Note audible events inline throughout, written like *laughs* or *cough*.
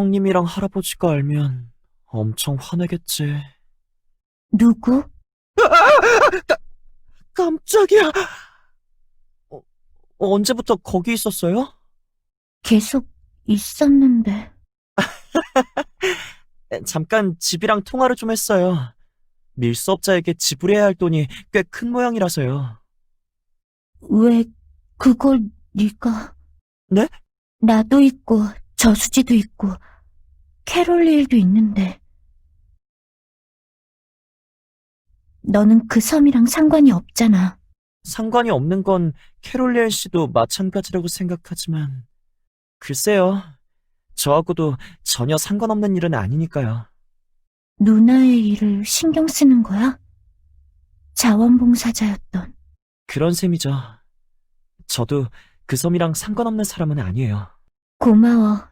형님이랑 할아버지가 알면 엄청 화내겠지. 누구? 깜짝이야. 어, 언제부터 거기 있었어요? 계속 있었는데. *laughs* 잠깐 집이랑 통화를 좀 했어요. 밀수업자에게 지불해야 할 돈이 꽤 큰 모양이라서요. 왜 그걸 네가? 네? 나도 있고 저수지도 있고 캐롤리일도 있는데. 너는 그 섬이랑 상관이 없잖아. 상관이 없는 건 캐롤리엔 씨도 마찬가지라고 생각하지만, 글쎄요. 저하고도 전혀 상관없는 일은 아니니까요. 누나의 일을 신경 쓰는 거야? 자원봉사자였던. 그런 셈이죠. 저도 그 섬이랑 상관없는 사람은 아니에요. 고마워.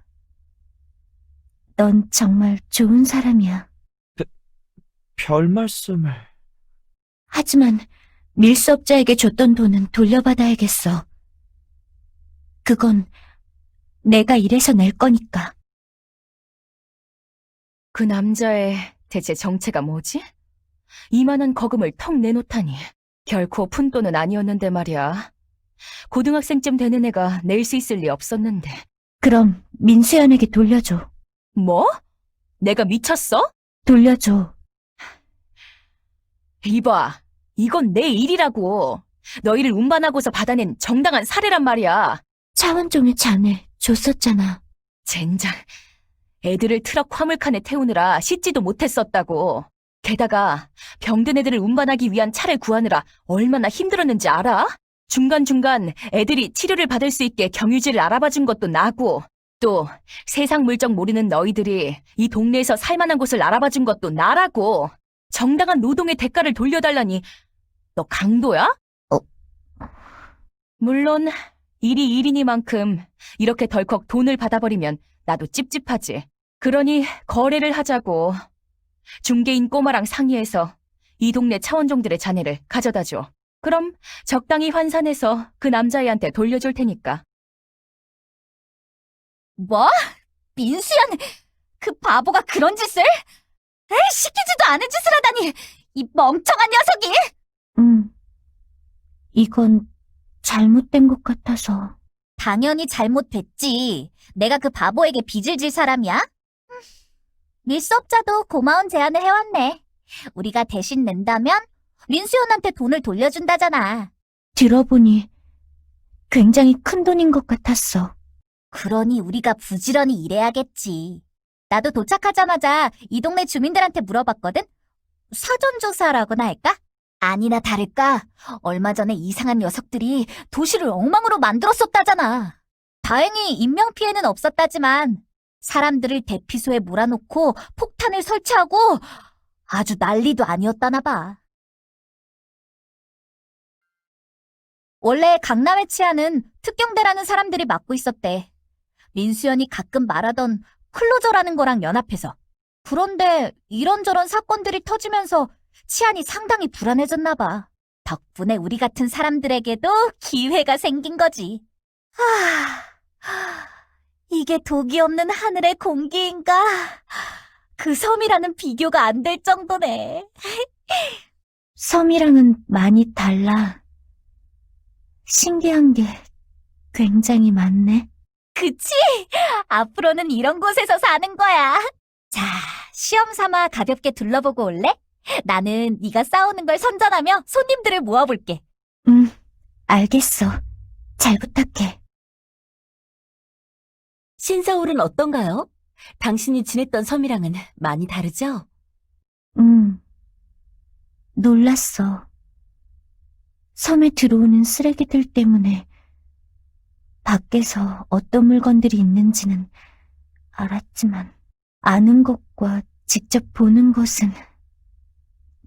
넌 정말 좋은 사람이야. 별 말씀을. 하지만 밀수업자에게 줬던 돈은 돌려받아야겠어. 그건 내가 일해서 낼 거니까. 그 남자의 대체 정체가 뭐지? 이만한 거금을 턱 내놓다니. 결코 푼돈은 아니었는데 말이야. 고등학생쯤 되는 애가 낼 수 있을 리 없었는데. 그럼 민수연에게 돌려줘. 뭐? 내가 미쳤어? 돌려줘. 이봐, 이건 내 일이라고. 너희를 운반하고서 받아낸 정당한 사례란 말이야. 차원종의 자네 줬었잖아. 젠장. 애들을 트럭 화물칸에 태우느라 씻지도 못했었다고. 게다가 병든 애들을 운반하기 위한 차를 구하느라 얼마나 힘들었는지 알아? 중간중간 애들이 치료를 받을 수 있게 경유지를 알아봐 준 것도 나고, 또 세상 물정 모르는 너희들이 이 동네에서 살만한 곳을 알아봐 준 것도 나라고. 정당한 노동의 대가를 돌려달라니, 너 강도야? 어. 물론 일이 일이니만큼 이렇게 덜컥 돈을 받아버리면 나도 찝찝하지. 그러니 거래를 하자고. 중개인 꼬마랑 상의해서 이 동네 차원종들의 자네를 가져다 줘. 그럼 적당히 환산해서 그 남자애한테 돌려줄 테니까. 뭐? 민수연, 그 바보가 그런 짓을? 에이, 시키지도 않은 짓을 하다니! 이 멍청한 녀석이! 응. 이건 잘못된 것 같아서. 당연히 잘못됐지. 내가 그 바보에게 빚을 질 사람이야? 음, 밀수업자도 고마운 제안을 해왔네. 우리가 대신 낸다면 민수연한테 돈을 돌려준다잖아. 들어보니 굉장히 큰 돈인 것 같았어. 그러니 우리가 부지런히 일해야겠지. 나도 도착하자마자 이 동네 주민들한테 물어봤거든? 사전조사라고나 할까? 아니나 다를까, 얼마 전에 이상한 녀석들이 도시를 엉망으로 만들었었다잖아. 다행히 인명피해는 없었다지만, 사람들을 대피소에 몰아놓고 폭탄을 설치하고 아주 난리도 아니었다나 봐. 원래 강남의 치안은 특경대라는 사람들이 맡고 있었대. 민수연이 가끔 말하던 클로저라는 거랑 연합해서. 그런데 이런저런 사건들이 터지면서 치안이 상당히 불안해졌나 봐. 덕분에 우리 같은 사람들에게도 기회가 생긴 거지. 하, 이게 독이 없는 하늘의 공기인가? 그 섬이라는 비교가 안 될 정도네. 섬이랑은 많이 달라. 신기한 게 굉장히 많네. 그치? 앞으로는 이런 곳에서 사는 거야. 자, 시험 삼아 가볍게 둘러보고 올래? 나는 네가 싸우는 걸 선전하며 손님들을 모아볼게. 응, 알겠어. 잘 부탁해. 신서울은 어떤가요? 당신이 지냈던 섬이랑은 많이 다르죠? 응. 놀랐어. 섬에 들어오는 쓰레기들 때문에 밖에서 어떤 물건들이 있는지는 알았지만 아는 것과 직접 보는 것은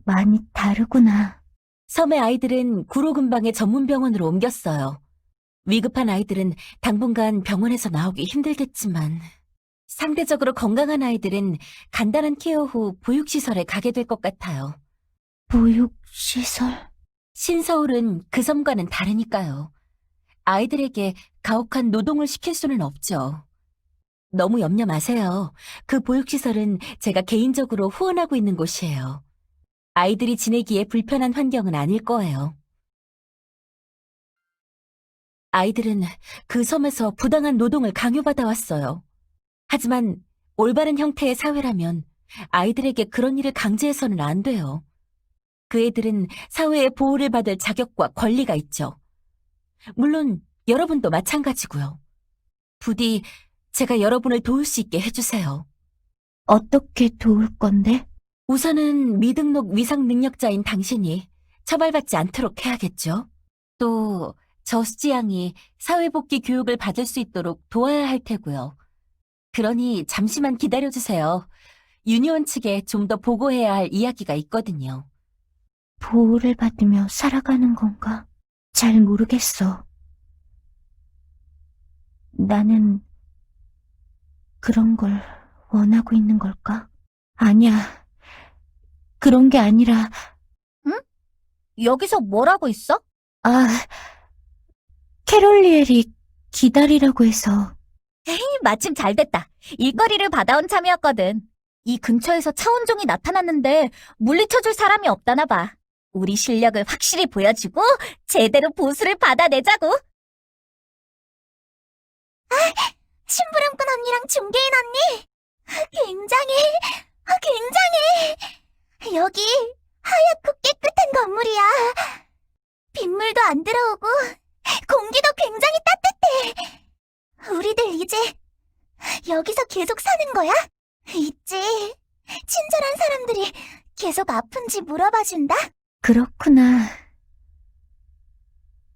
많이 다르구나. 섬의 아이들은 구로 근방의 전문 병원으로 옮겼어요. 위급한 아이들은 당분간 병원에서 나오기 힘들겠지만 상대적으로 건강한 아이들은 간단한 케어 후 보육시설에 가게 될 것 같아요. 보육시설? 신서울은 그 섬과는 다르니까요. 아이들에게 가혹한 노동을 시킬 수는 없죠. 너무 염려 마세요. 그 보육시설은 제가 개인적으로 후원하고 있는 곳이에요. 아이들이 지내기에 불편한 환경은 아닐 거예요. 아이들은 그 섬에서 부당한 노동을 강요받아 왔어요. 하지만 올바른 형태의 사회라면 아이들에게 그런 일을 강제해서는 안 돼요. 그 애들은 사회의 보호를 받을 자격과 권리가 있죠. 물론 여러분도 마찬가지고요. 부디 제가 여러분을 도울 수 있게 해주세요. 어떻게 도울 건데? 우선은 미등록 위상 능력자인 당신이 처벌받지 않도록 해야겠죠. 또 저수지 양이 사회복귀 교육을 받을 수 있도록 도와야 할 테고요. 그러니 잠시만 기다려주세요. 유니온 측에 좀 더 보고해야 할 이야기가 있거든요. 보호를 받으며 살아가는 건가? 잘 모르겠어. 나는 그런 걸 원하고 있는 걸까? 아니야. 그런 게 아니라, 여기서 뭐라고 있어? 아, 캐롤리엘이 기다리라고 해서, 마침 잘 됐다. 일거리를 받아온 참이었거든. 이 근처에서 차원종이 나타났는데 물리쳐줄 사람이 없다나 봐. 우리 실력을 확실히 보여주고 제대로 보수를 받아내자고. 아, 심부름꾼 언니랑 중개인 언니. 굉장해. 아, 굉장해. 여기 하얗고 깨끗한 건물이야. 빗물도 안 들어오고 공기도 굉장히 따뜻해. 우리들 이제 여기서 계속 사는 거야? 있지. 친절한 사람들이 계속 아픈지 물어봐준다? 그렇구나.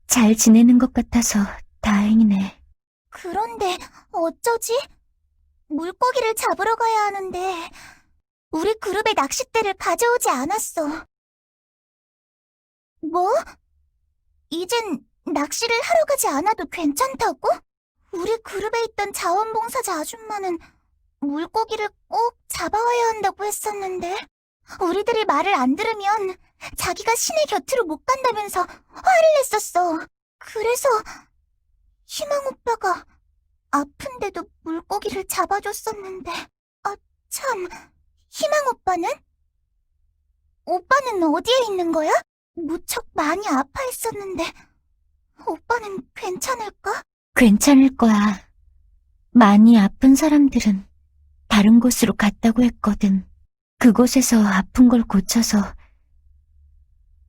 잘 지내는 것 같아서 다행이네. 그런데 어쩌지? 물고기를 잡으러 가야 하는데 우리 그룹의 낚싯대를 가져오지 않았어. 뭐? 이젠 낚시를 하러 가지 않아도 괜찮다고? 우리 그룹에 있던 자원봉사자 아줌마는 물고기를 꼭 잡아와야 한다고 했었는데 우리들이 말을 안 들으면 자기가 신의 곁으로 못 간다면서 화를 냈었어. 그래서 희망 오빠가 아픈데도 물고기를 잡아줬었는데 아 참 희망 오빠는? 오빠는 어디에 있는 거야? 무척 많이 아파했었는데 오빠는 괜찮을까? 괜찮을 거야. 많이 아픈 사람들은 다른 곳으로 갔다고 했거든. 그곳에서 아픈 걸 고쳐서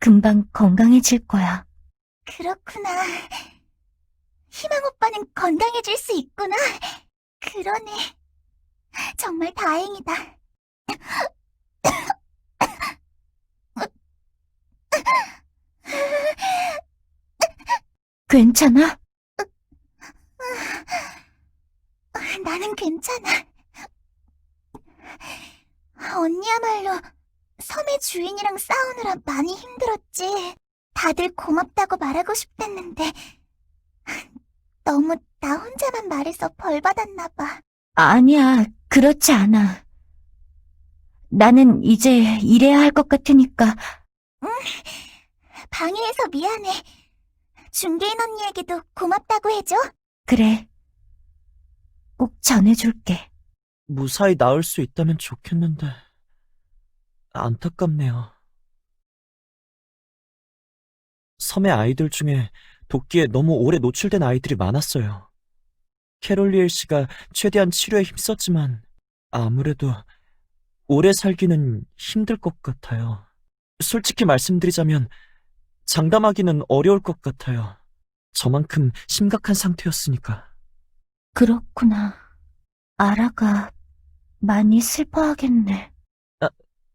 금방 건강해질 거야. 그렇구나. 희망 오빠는 건강해질 수 있구나. 그러네. 정말 다행이다. 괜찮아? 나는 괜찮아. 언니야말로 섬의 주인이랑 싸우느라 많이 힘들었지. 다들 고맙다고 말하고 싶댔는데 *laughs* 너무 나 혼자만 말해서 벌 받았나 봐. 아니야, 그렇지 않아. 나는 이제 일해야 할 것 같으니까 방해해서 미안해. 중개인 언니에게도 고맙다고 해줘. 그래. 꼭 전해줄게. 무사히 나을 수 있다면 좋겠는데. 안타깝네요. 섬의 아이들 중에 도끼에 너무 오래 노출된 아이들이 많았어요. 캐롤리엘 씨가 최대한 치료에 힘썼지만 아무래도 오래 살기는 힘들 것 같아요. 솔직히 말씀드리자면 장담하기는 어려울 것 같아요. 저만큼 심각한 상태였으니까. 그렇구나. 아라가 많이 슬퍼하겠네.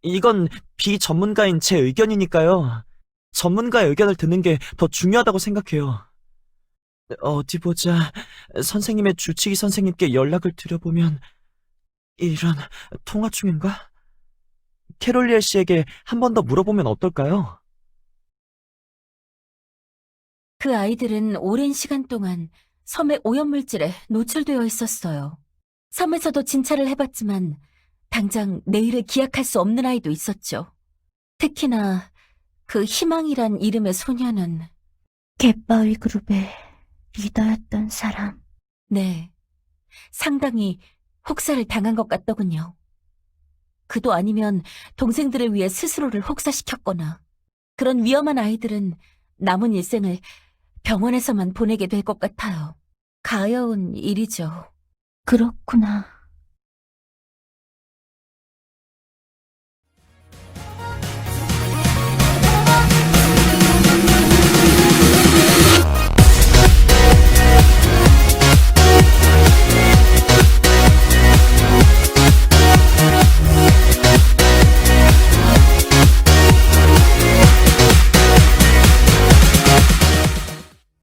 이건 비전문가인 제 의견이니까요. 전문가의 의견을 듣는 게 더 중요하다고 생각해요. 어디 보자. 선생님의 주치의 선생님께 연락을 드려보면, 이런, 통화 중인가? 캐롤리엘 씨에게 한 번 더 물어보면 어떨까요? 그 아이들은 오랜 시간 동안 섬의 오염물질에 노출되어 있었어요. 섬에서도 진찰을 해봤지만 당장 내일을 기약할 수 없는 아이도 있었죠. 특히나 그 희망이란 이름의 소녀는 갯바위 그룹의 리더였던 사람. 네, 상당히 혹사를 당한 것 같더군요. 그도 아니면 동생들을 위해 스스로를 혹사시켰거나 그런 위험한 아이들은 남은 일생을 병원에서만 보내게 될 것 같아요. 가여운 일이죠. 그렇구나.